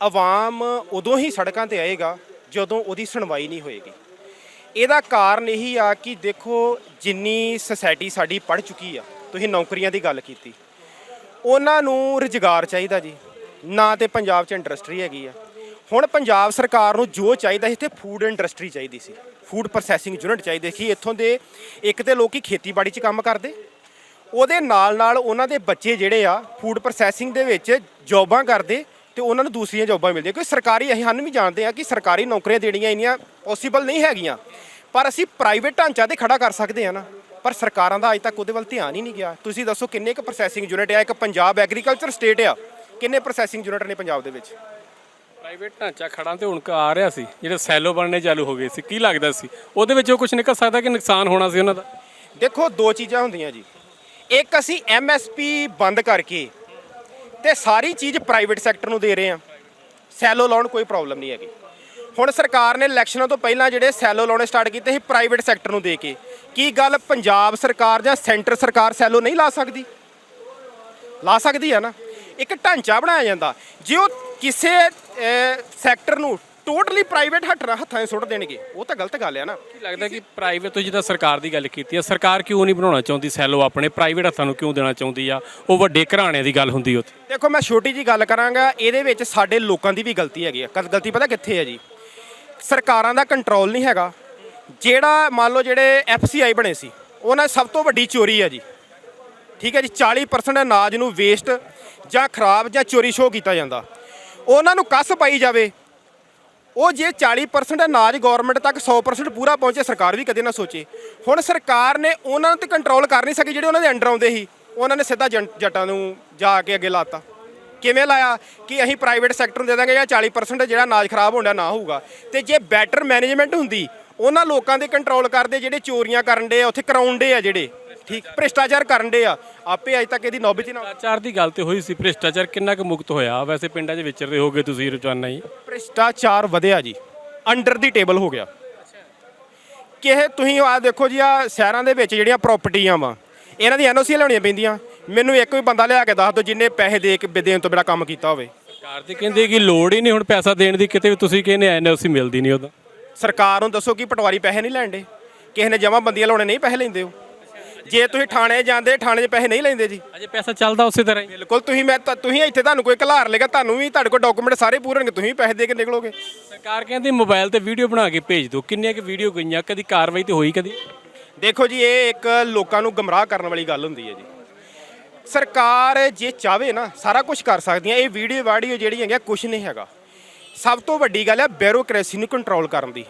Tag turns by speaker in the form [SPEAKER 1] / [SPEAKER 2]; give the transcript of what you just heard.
[SPEAKER 1] ਆਵਾਮ ਉਦੋਂ ਹੀ ਸੜਕਾਂ ਤੇ ਆਏਗਾ ਜਦੋਂ ਉਹਦੀ ਸੁਣਵਾਈ ਨਹੀਂ ਹੋਏਗੀ। ਇਹਦਾ ਕਾਰਨ ਇਹੀ ਆ ਕਿ ਦੇਖੋ ਜਿੰਨੀ ਸੋਸਾਇਟੀ ਸਾਡੀ ਪੜ ਚੁੱਕੀ ਆ, ਤੁਸੀਂ ਨੌਕਰੀਆਂ ਦੀ ਗੱਲ ਕੀਤੀ। ਉਹਨਾਂ ਨੂੰ ਰੁਜ਼ਗਾਰ ਚਾਹੀਦਾ ਜੀ, ਨਾ ਤੇ ਪੰਜਾਬ 'ਚ ਇੰਡਸਟਰੀ ਹੈਗੀ ਆ। ਹੁਣ ਪੰਜਾਬ ਸਰਕਾਰ ਨੂੰ ਜੋ ਚਾਹੀਦਾ ਸੀ, ਇੱਥੇ ਫੂਡ ਇੰਡਸਟਰੀ ਚਾਹੀਦੀ ਸੀ। ਫੂਡ ਪ੍ਰੋਸੈਸਿੰਗ ਯੂਨਿਟ ਚਾਹੀਦੇ ਸੀ। ਇੱਥੋਂ ਦੇ ਇੱਕ ਤੇ ਲੋਕੀ ਖੇਤੀਬਾੜੀ 'ਚ ਕੰਮ ਕਰਦੇ, ਉਹਦੇ ਨਾਲ ਨਾਲ ਉਹਨਾਂ ਦੇ ਬੱਚੇ ਜਿਹੜੇ ਆ ਫੂਡ ਪ੍ਰੋਸੈਸਿੰਗ ਦੇ ਵਿੱਚ ਜੌਬਾਂ ਕਰਦੇ ਤੇ ਉਹਨਾਂ ਨੂੰ ਦੂਸਰੀਆਂ ਜੌਬਾਂ ਮਿਲਦੀਆਂ ਕਿਉਂਕਿ ਸਰਕਾਰੀ ਅਸੀਂ ਹਨ ਵੀ ਜਾਣਦੇ ਆ ਕਿ ਸਰਕਾਰੀ ਨੌਕਰੀਆਂ ਦੇਣੀਆਂ ਇੰਨੀਆਂ ਪੋਸੀਬਲ ਨਹੀਂ ਹੈਗੀਆਂ। ਪਰ ਅਸੀਂ ਪ੍ਰਾਈਵੇਟ ਢਾਂਚਾ ਤੇ ਖੜਾ ਕਰ ਸਕਦੇ ਆ ਨਾ। ਪਰ ਸਰਕਾਰਾਂ ਦਾ ਅਜੇ ਤੱਕ ਉਹਦੇ ਵੱਲ ਧਿਆਨ ਹੀ ਨਹੀਂ ਗਿਆ। ਤੁਸੀਂ ਦੱਸੋ ਕਿੰਨੇ ਕੁ ਪ੍ਰੋਸੈਸਿੰਗ ਯੂਨਿਟ ਆ? ਇੱਕ ਪੰਜਾਬ ਐਗਰੀਕਲਚਰ ਸਟੇਟ ਆ। ਕਿੰਨੇ ਪ੍ਰੋਸੈਸਿੰਗ ਯੂਨਿਟ ਨੇ ਪੰਜਾਬ ਦੇ ਵਿੱਚ?
[SPEAKER 2] ਪ੍ਰਾਈਵੇਟ ਢਾਂਚਾ ਖੜਾ ਤੇ ਹੁਣ ਕ- ਆ ਰਿਹਾ ਸੀ। ਜਿਹੜੇ ਸੈਲੋ ਬਣਨੇ ਚਾਲੂ ਹੋ ਗਏ ਸੀ। ਕੀ ਲੱਗਦਾ ਸੀ? ਉਹਦੇ ਵਿੱਚੋਂ ਕੁਝ ਨਿਕਲ ਸਕਦਾ ਕਿ ਨੁਕਸਾਨ ਹੋਣਾ ਸੀ ਉਹਨਾਂ ਦਾ?
[SPEAKER 1] ਦੇਖੋ ਦੋ ਚੀਜ਼ਾਂ ਹੁੰਦੀਆਂ ਜੀ। ਇੱਕ ਅਸੀਂ ਐਮਐਸਪੀ ਬੰਦ ਕਰਕੇ ਤੇ ਸਾਰੀ ਚੀਜ਼ ਪ੍ਰਾਈਵੇਟ ਸੈਕਟਰ ਨੂੰ ਦੇ ਰਹੇ ਹਾਂ ਸੈਲੋ ਲਾਉਣ ਕੋਈ ਪ੍ਰੋਬਲਮ ਨਹੀਂ ਹੈਗੀ। ਹੁਣ ਸਰਕਾਰ ਨੇ ਇਲੈਕਸ਼ਨਾਂ ਤੋਂ ਪਹਿਲਾਂ ਜਿਹੜੇ ਸੈਲੋ ਲਾਉਣੇ ਸਟਾਰਟ ਕੀਤੇ ਸੀ, ਪ੍ਰਾਈਵੇਟ ਸੈਕਟਰ ਨੂੰ ਦੇ ਕੇ। ਕੀ ਗੱਲ ਪੰਜਾਬ ਸਰਕਾਰ ਜਾਂ ਸੈਂਟਰ ਸਰਕਾਰ ਸੈਲੋ ਨਹੀਂ ਲਾ ਸਕਦੀ? ਲਾ ਸਕਦੀ ਹੈ ਨਾ। ਇੱਕ ਢਾਂਚਾ ਬਣਾਇਆ ਜਾਂਦਾ। ਜੇ ਉਹ ਕਿਸੇ ਸੈਕਟਰ ਨੂੰ ਟੋਟਲੀ ਪ੍ਰਾਈਵੇਟ ਹੱਥਾਂ 'ਚ ਸੁੱਟ ਦੇਣਗੇ। ਉਹ ਤਾਂ ਗਲਤ ਗੱਲ ਹੈ ਨਾ।
[SPEAKER 2] ਕੀ ਲੱਗਦਾ ਕਿ ਪ੍ਰਾਈਵੇਟ ਤੋਂ ਜਿੱਦਾਂ ਸਰਕਾਰ ਦੀ ਗੱਲ ਕੀਤੀ ਹੈ ਸਰਕਾਰ ਕਿਉਂ ਨਹੀਂ ਬਣਾਉਣਾ ਚਾਹੁੰਦੀ ਸੈਲੋ ਆਪਣੇ? ਪ੍ਰਾਈਵੇਟ ਹੱਥਾਂ ਨੂੰ ਕਿਉਂ ਦੇਣਾ ਚਾਹੁੰਦੀ ਆ? ਉਹ ਵੱਡੇ ਘਰਾਣਿਆਂ ਦੀ ਗੱਲ ਹੁੰਦੀ ਉੱਥੇ।
[SPEAKER 1] ਦੇਖੋ ਮੈਂ ਛੋਟੀ ਜੀ ਗੱਲ ਕਰਾਂਗਾ ਇਹਦੇ ਵਿੱਚ ਸਾਡੇ ਲੋਕਾਂ ਦੀ ਵੀ ਗਲਤੀ ਹੈਗੀ ਆ। ਕਦ ਗਲਤੀ ਪਤਾ ਕਿੱਥੇ ਹੈ ਜੀ? ਸਰਕਾਰਾਂ ਦਾ ਕੰਟਰੋਲ ਨਹੀਂ ਹੈਗਾ। ਜਿਹੜਾ ਮੰਨ ਲਓ ਜਿਹੜੇ ਐਫਸੀਆਈ ਬਣੇ ਸੀ ਉਹਨਾਂ ਸਭ ਤੋਂ ਵੱਡੀ ਚੋਰੀ ਹੈ ਜੀ। ਠੀਕ ਹੈ ਜੀ 40% ਅਨਾਜ ਨੂੰ ਵੇਸਟ ਜਾਂ ਖਰਾਬ ਜਾਂ ਚੋਰੀ ਸ਼ੋ ਕੀਤਾ ਜਾਂਦਾ। ਉਹਨਾਂ ਨੂੰ ਕੱਸ ਪਾਈ ਜਾਵੇ। ਉਹ ਜੇ 40% ਅਨਾਜ ਗਵਰਨਮੈਂਟ ਤੱਕ 100% ਪੂਰਾ ਪਹੁੰਚੇ, ਸਰਕਾਰ ਵੀ ਕਦੇ ਨਾ ਸੋਚੇ। ਹੁਣ ਸਰਕਾਰ ਨੇ ਉਹਨਾਂ ਤੇ ਕੰਟਰੋਲ ਕਰ ਨਹੀਂ ਸਕੀ, ਜਿਹੜੇ ਉਹਨਾਂ ਦੇ ਅੰਡਰ ਆਉਂਦੇ ਸੀ, ਉਹਨਾਂ ਨੇ ਸਿੱਧਾ ਜਨ- ਜੱਟਾਂ ਨੂੰ ਜਾ ਕੇ ਅੱਗੇ ਲਾਤਾ। ਕਿਵੇਂ ਲਾਇਆ? ਕਿ ਅਸੀਂ ਪ੍ਰਾਈਵੇਟ ਸੈਕਟਰ ਨੂੰ ਦੇ ਦਾਂਗੇ ਜਾਂ 40% ਜਿਹੜਾ ਅਨਾਜ ਖਰਾਬ ਹੋਣ ਡਿਆ ਨਾ ਹੋਊਗਾ। ਤੇ ਜੇ ਬੈਟਰ ਮੈਨੇਜਮੈਂਟ ਹੁੰਦੀ, ਉਹਨਾਂ ਲੋਕਾਂ ਦੇ ਕੰਟਰੋਲ ਕਰਦੇ, ਜਿਹੜੇ ਚੋਰੀਆਂ ਕਰਨ ਦੇ ਆ, ਉੱਥੇ ਕਰਾਉਣ ਦੇ ਆ ਜਿਹੜੇ। ਠੀਕ ਭ੍ਰਿਸ਼ਟਾਚਾਰ ਕਰਨ ਦੇ ਆ। ਆਪੇ ਅਜੇ ਤੱਕ ਇਹਦੀ ਨੌਬਤ ਹੀ ਨਾ
[SPEAKER 2] ਭ੍ਰਿਸ਼ਟਾਚਾਰ ਦੀ ਗੱਲ ਤੇ ਹੋਈ ਸੀ। ਭ੍ਰਿਸ਼ਟਾਚਾਰ ਕਿੰਨਾ ਕੁ ਮੁਕਤ ਹੋਇਆ? ਵੈਸੇ ਪਿੰਡਾਂ 'ਚ ਵਿਚਰਦੇ ਹੋਗੇ ਤੁਸੀਂ ਰੋਜ਼ਾਨਾ ਹੀ।
[SPEAKER 1] ਭ੍ਰਿਸ਼ਟਾਚਾਰ ਵਧਿਆ ਜੀ। ਅੰਡਰ ਦੀ ਟੇਬਲ ਹੋ ਗਿਆ। ਕਿਹ ਤੁਸੀਂ ਆ ਦੇਖੋ ਜੀ ਆ ਸ਼ਹਿਰਾਂ ਦੇ ਵਿੱਚ ਜਿਹੜੀਆਂ ਪ੍ਰਾਪਰਟੀਆਂ ਵਾ ਇਹਨਾਂ ਦੀ ਐਨਓਸੀ ਲੈਣੀਆਂ ਪੈਂਦੀਆਂ। ਮੈਨੂੰ ਇੱਕ ਵੀ ਬੰਦਾ ਲਿਆ ਕੇ ਦੱਸ ਦਿਓ ਜਿੰਨੇ ਪੈਸੇ ਦੇ ਕੇ ਦੇਣ ਤੋਂ ਬਿਨਾ ਕੰਮ ਕੀਤਾ ਹੋਵੇ।
[SPEAKER 2] ਸਰਕਾਰ ਤੇ ਕਹਿੰਦੇ ਕਿ ਲੋੜ ਹੀ ਨਹੀਂ ਹੁਣ ਪੈਸਾ ਦੇਣ ਦੀ ਕਿਤੇ ਵੀ ਤੁਸੀਂ ਕਹਿੰਦੇ ਐਨਓਸੀ ਮਿਲਦੀ ਨਹੀਂ ਉਹਦਾ
[SPEAKER 1] ਸਰਕਾਰ ਨੂੰ ਦੱਸੋ ਕਿ ਪਟਵਾਰੀ ਪੈਸੇ ਨਹੀਂ ਲੈਂਦੇ ਕਿਸੇ ਨੇ ਜਮਾ ਬੰਦੀਆਂ ਲਾਉਣੇ ਨਹੀਂ ਪੈਸੇ ਲੈਂਦੇ ਹੋ ਜੇ ਤੁਸੀਂ ਥਾਣੇ ਜਾਂਦੇ ਥਾਣੇ 'ਚ ਪੈਸੇ ਨਹੀਂ ਲੈਂਦੇ ਜੀ।
[SPEAKER 2] ਅਜੇ ਪੈਸਾ ਚੱਲਦਾ ਉਸੇ ਤਰ੍ਹਾਂ ਹੀ।
[SPEAKER 1] ਬਿਲਕੁਲ ਤੁਸੀਂ ਮੈਂ ਤਾਂ- ਤੁਸੀਂ ਇੱਥੇ ਤੁਹਾਨੂੰ ਕੋਈ ਘਲਾਰ ਲੇਗਾ ਤੁਹਾਨੂੰ ਵੀ ਤੁਹਾਡੇ ਕੋਲ ਡਾਕੂਮੈਂਟ ਸਾਰੇ ਪੂਰੇ ਹੋਣਗੇ ਤੁਸੀਂ ਵੀ ਪੈਸੇ ਦੇ ਕੇ ਨਿਕਲੋਗੇ।
[SPEAKER 2] ਸਰਕਾਰ ਕਹਿੰਦੀ ਮੋਬਾਈਲ ਤੇ ਵੀਡੀਓ ਬਣਾ ਕੇ ਭੇਜ ਦਿਓ ਕਿੰਨੀਆਂ ਕਿ ਵੀਡੀਓ ਗਈਆਂ ਕਦੀ ਕਾਰਵਾਈ ਤੇ ਹੋਈ ਕਦੀ?
[SPEAKER 1] ਦੇਖੋ ਜੀ ਇਹ ਇੱਕ ਲੋਕਾਂ ਨੂੰ ਗਮਰਾਹ ਕਰਨ ਵਾਲੀ ਗੱਲ ਹੁੰਦੀ ਹੈ ਜੀ। ਸਰਕਾਰ ਜੇ ਚਾਵੇ ਨਾ ਸਾਰਾ ਕੁਝ ਕਰ ਸਕਦੀ ਹੈ ਇਹ ਵੀਡੀਓ ਵਾਡੀਓ ਜਿਹੜੀ ਹੈਗੀ ਕੁਝ ਨਹੀਂ ਹੈਗਾ। ਸਭ ਤੋਂ ਵੱਡੀ ਗੱਲ ਹੈ ਬਿਊਰੋਕ੍ਰੇਸੀ ਨੂੰ ਕੰਟਰੋਲ ਕਰਨ ਦੀ।